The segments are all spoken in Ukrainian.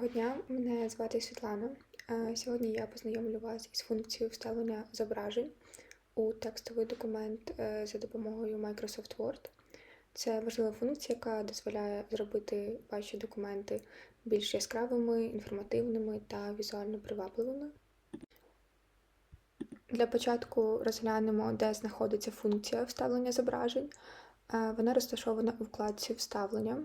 Доброго дня, мене звати Світлана. Е, Сьогодні я познайомлю вас із функцією вставлення зображень у текстовий документ е, за допомогою Microsoft Word. Це важлива функція, яка дозволяє зробити ваші документи більш яскравими, інформативними та візуально привабливими. Для початку розглянемо, де знаходиться функція вставлення зображень. Е, Вона розташована у вкладці Вставлення.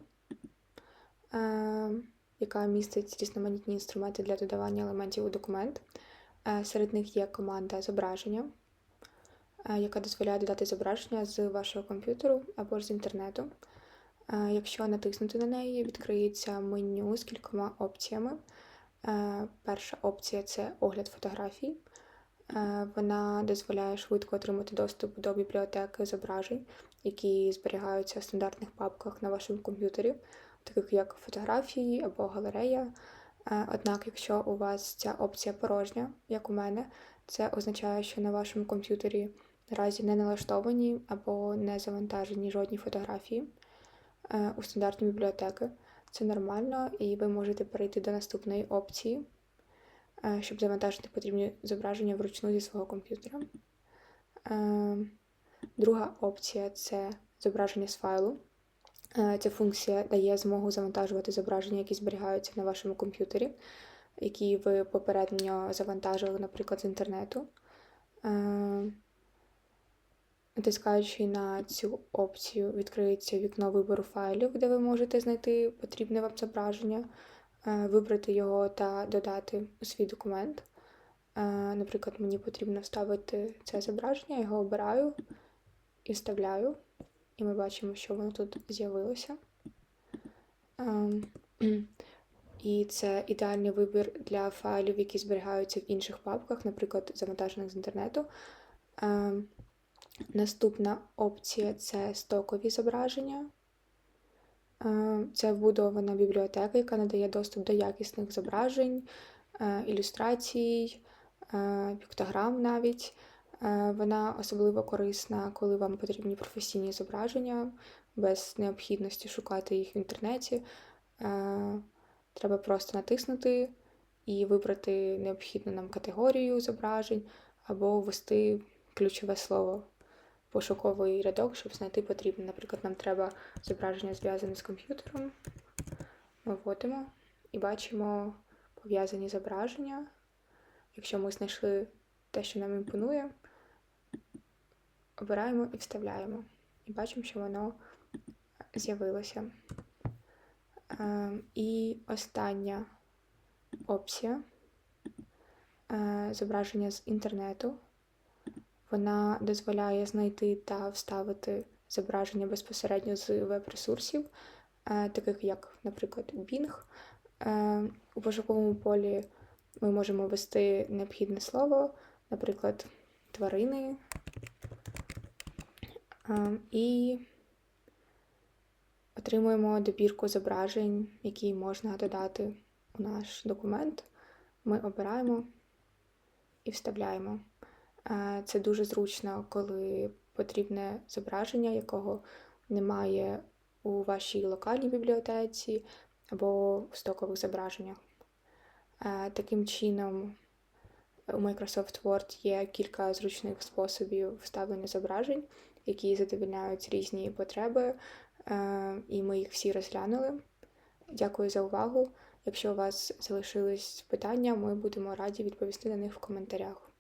Яка містить різноманітні інструменти для додавання елементів у документ. Е, Серед них є команда зображення, е, яка дозволяє додати зображення з вашого комп'ютеру або ж з інтернету. Е, Якщо натиснути на неї, відкриється меню з кількома опціями. Перша опція це огляд фотографій. Вона дозволяє швидко отримати доступ до бібліотеки зображень, які зберігаються в стандартних папках на вашому комп'ютері таких як фотографії або галерея. Е, Однак, якщо у вас ця опція порожня, як у мене, це означає, що на вашому комп'ютері наразі не налаштовані або не завантажені жодні фотографії е, у стандартні бібліотеки. Це нормально, і ви можете перейти до наступної опції, е, щоб завантажити потрібні зображення вручну зі свого комп'ютера. Друга опція це зображення з файлу. Е, Ця функція дає змогу завантажувати зображення, які зберігаються на вашому комп'ютері, які ви попередньо завантажили, наприклад, з інтернету. Е, Натискаючи на цю опцію, відкриється вікно вибору файлів, де ви можете знайти потрібне вам зображення, е, вибрати його та додати у свій документ. Наприклад, мені потрібно вставити це зображення, я його обираю і вставляю. І ми бачимо, що воно тут з'явилося. Ем, І це ідеальний вибір для файлів, які зберігаються в інших папках, наприклад, завантажених з інтернету. Ем, Наступна опція це стокові зображення. Ем, Це вбудована бібліотека, яка надає доступ до якісних зображень, е, ілюстрацій, е, піктограм навіть. Е, Вона особливо корисна, коли вам потрібні професійні зображення, без необхідності шукати їх в інтернеті. Е, Треба просто натиснути і вибрати необхідну нам категорію зображень або ввести ключове слово пошуковий рядок, щоб знайти потрібне. Наприклад, нам треба зображення зв'язане з комп'ютером. Ми вводимо і бачимо пов'язані зображення. Якщо ми знайшли те, що нам імпонує, обираємо і вставляємо. І бачимо, що воно з'явилося. Е, І остання опція е, зображення з інтернету. Вона дозволяє знайти та вставити зображення безпосередньо з веб-ресурсів, е, таких як, наприклад, Bing. Е, У пошуковому полі ми можемо ввести необхідне слово, наприклад, тварини. Е, І отримуємо добірку зображень, які можна додати у наш документ. Ми обираємо і вставляємо. Е, Це дуже зручно, коли потрібне зображення, якого немає у вашій локальній бібліотеці або у стокових зображеннях. Е, Таким чином, у Microsoft Word є кілька зручних способів вставлення зображень, які задовільняють різні потреби, е, і ми їх всі розглянули. Дякую за увагу. Якщо у вас залишились питання, ми будемо раді відповісти на них в коментарях.